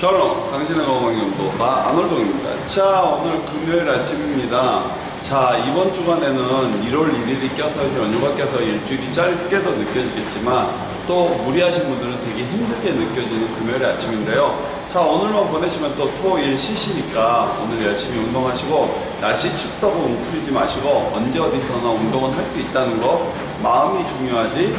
샬롬, 당신의 건강연구사 아놀동입니다. 자, 오늘 금요일 아침입니다. 자, 이번 주간에는 1월 1일이 껴서 연휴가 껴서 일주일이 짧게도 느껴지겠지만 또 무리하신 분들은 되게 힘들게 느껴지는 금요일 아침인데요. 자, 오늘만 보내시면 또 토일 쉬시니까 오늘 열심히 운동하시고 날씨 춥다고 웅크리지 마시고 언제 어디서나 운동은 할 수 있다는 거 마음이 중요하지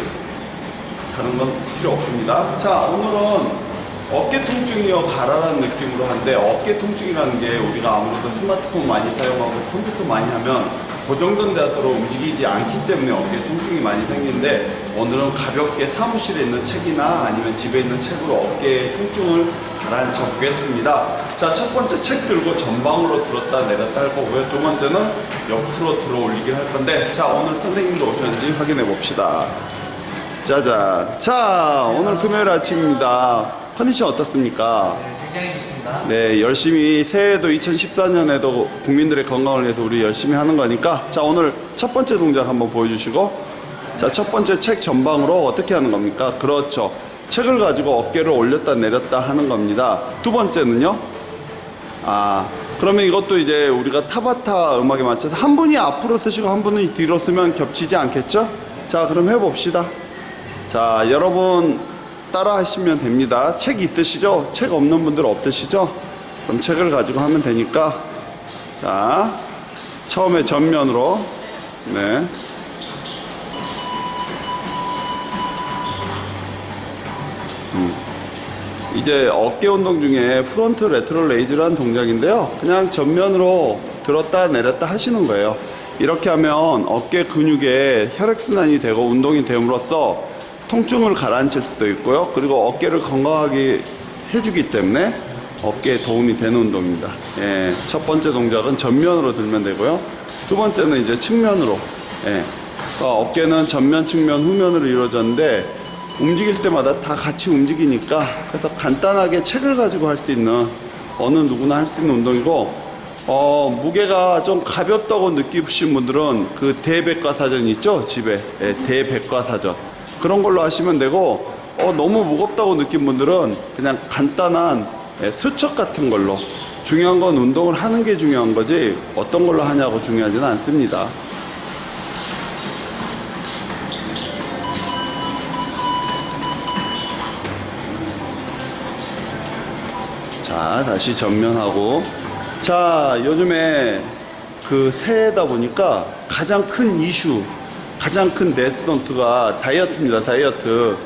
다른 건 필요 없습니다. 자, 오늘은 어깨 통증이요 가라라는 느낌으로 하는데 어깨 통증이라는 게 우리가 아무래도 스마트폰 많이 사용하고 컴퓨터 많이 하면 고정된 자세로 움직이지 않기 때문에 어깨 통증이 많이 생기는데 오늘은 가볍게 사무실에 있는 책이나 아니면 집에 있는 책으로 어깨 통증을 가라앉혀 보겠습니다. 자, 첫 번째 책 들고 전방으로 들었다 내렸다 할 거고요. 두 번째는 옆으로 들어 올리기 할 건데 자, 오늘 선생님도 오셨는지 확인해 봅시다. 짜잔. 자, 오늘 금요일 아침입니다. 컨디션 어떻습니까? 네, 굉장히 좋습니다. 네, 열심히 새해도 2014년에도 국민들의 건강을 위해서 우리 열심히 하는 거니까 자, 오늘 첫 번째 동작 한번 보여주시고 자, 첫 번째 책 전방으로 어떻게 하는 겁니까? 그렇죠. 책을 가지고 어깨를 올렸다 내렸다 하는 겁니다. 두 번째는요? 아, 그러면 이것도 이제 우리가 타바타 음악에 맞춰서 한 분이 앞으로 쓰시고 한 분이 뒤로 쓰면 겹치지 않겠죠? 자, 그럼 해봅시다. 자, 여러분 따라 하시면 됩니다. 책 있으시죠? 책 없는 분들 없으시죠? 그럼 책을 가지고 하면 되니까. 자, 처음에 전면으로. 네. 음. 이제 어깨 운동 중에 프론트 레트럴 레이즈라는 동작인데요. 그냥 전면으로 들었다 내렸다 하시는 거예요. 이렇게 하면 어깨 근육에 혈액순환이 되고 운동이 됨으로써 통증을 가라앉힐 수도 있고요. 그리고 어깨를 건강하게 해주기 때문에 어깨에 도움이 되는 운동입니다. 예, 첫 번째 동작은 전면으로 들면 되고요. 두 번째는 이제 측면으로. 예, 어, 어깨는 전면, 측면, 후면으로 이루어졌는데 움직일 때마다 다 같이 움직이니까 그래서 간단하게 책을 가지고 할 수 있는 어느 누구나 할 수 있는 운동이고 어, 무게가 좀 가볍다고 느끼신 분들은 그 대백과사전 있죠 집에 예, 대백과사전 그런 걸로 하시면 되고 어, 너무 무겁다고 느낀 분들은 그냥 간단한 예, 수첩 같은 걸로 중요한 건 운동을 하는 게 중요한 거지 어떤 걸로 하냐고 중요하지는 않습니다. 자, 다시 전면하고. 자, 요즘에 그 새해다 보니까 가장 큰 이슈, 가장 큰 데스노트가 다이어트입니다, 다이어트.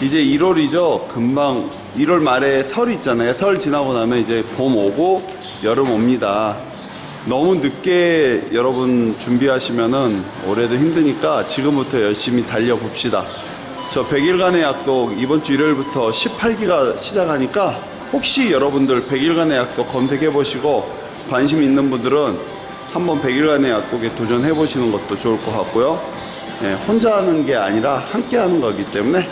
이제 1월이죠. 금방 1월 말에 설 있잖아요. 설 지나고 나면 이제 봄 오고 여름 옵니다. 너무 늦게 여러분 준비하시면은 올해도 힘드니까 지금부터 열심히 달려봅시다. 저 100일간의 약속 이번 주 일요일부터 18기가 시작하니까 혹시 여러분들 100일간의 약속 검색해 보시고 관심 있는 분들은 한번 100일간의 약속에 도전해 보시는 것도 좋을 것 같고요. 예, 혼자 하는 게 아니라 함께 하는 거기 때문에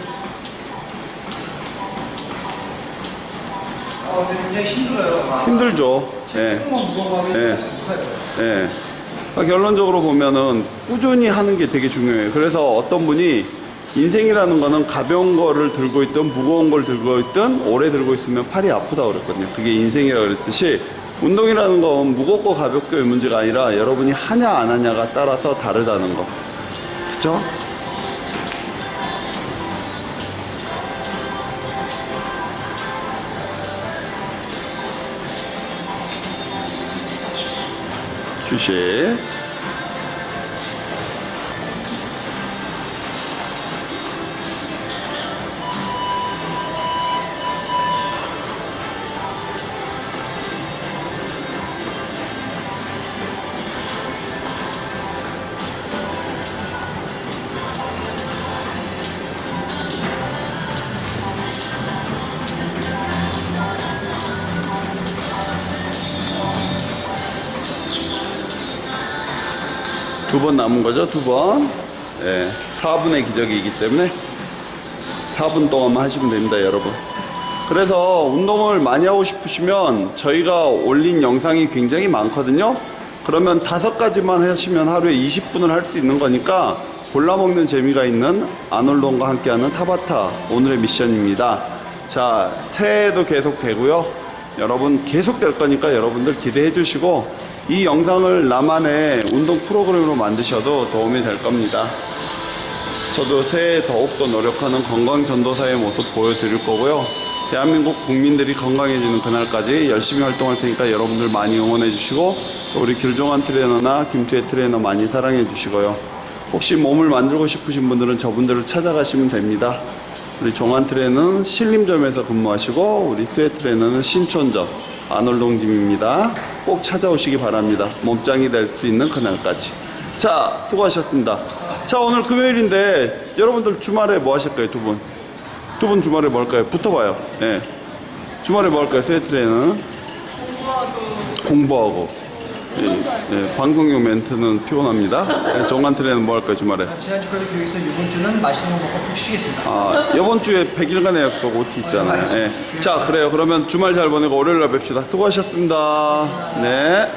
어, 근데 굉장히 힘들어요. 아, 힘들죠. 예. 조금만 무거워하면 네. 못해요. 예. 그러니까 결론적으로 보면은 꾸준히 하는 게 되게 중요해요. 그래서 어떤 분이 인생이라는 거는 가벼운 거를 들고 있든 무거운 걸 들고 있든 오래 들고 있으면 팔이 아프다고 그랬거든요. 그게 인생이라 그랬듯이 운동이라는 건 무겁고 가볍고의 문제가 아니라 여러분이 하냐 안 하냐가 따라서 다르다는 거. 그쵸? 휴식. 두 번 남은 거죠, 두 번. 예, 4분의 기적이기 때문에 4분 동안만 하시면 됩니다, 여러분. 그래서 운동을 많이 하고 싶으시면 저희가 올린 영상이 굉장히 많거든요. 그러면 다섯 가지만 하시면 하루에 20분을 할 수 있는 거니까 골라먹는 재미가 있는 아놀론과 함께하는 타바타 오늘의 미션입니다. 자, 새해도 계속 되고요. 여러분 계속 될 거니까 여러분들 기대해 주시고 이 영상을 나만의 운동 프로그램으로 만드셔도 도움이 될 겁니다. 저도 새해 더욱더 노력하는 건강 전도사의 모습 보여드릴 거고요. 대한민국 국민들이 건강해지는 그날까지 열심히 활동할 테니까 여러분들 많이 응원해 주시고 또 우리 길종환 트레이너나 김투혜 트레이너 많이 사랑해 주시고요. 혹시 몸을 만들고 싶으신 분들은 저분들을 찾아가시면 됩니다. 우리 종환 트레이너는 신림점에서 근무하시고 우리 투혜 트레이너는 신촌점 안월동짐입니다. 꼭 찾아오시기 바랍니다. 몸짱이 될 수 있는 그날까지. 자, 수고하셨습니다. 자, 오늘 금요일인데 여러분들 주말에 뭐 하실 거예요, 두 분? 두 분 주말에 뭐 할까요? 붙어봐요. 예. 주말에 뭐 할까요, 스웨트레는? 공부하고. 예, 예, 방송용 멘트는 피곤합니다. 예, 정관 트레는 뭐 할까요, 주말에? 지난주까지 교육에서 이번 주는 맛있는 거 먹고 푹 쉬겠습니다. 아, 이번 주에 100일간의 약속 OT 있잖아요. 예. 자, 그래요. 그러면 주말 잘 보내고 월요일 날 뵙시다. 수고하셨습니다. 네.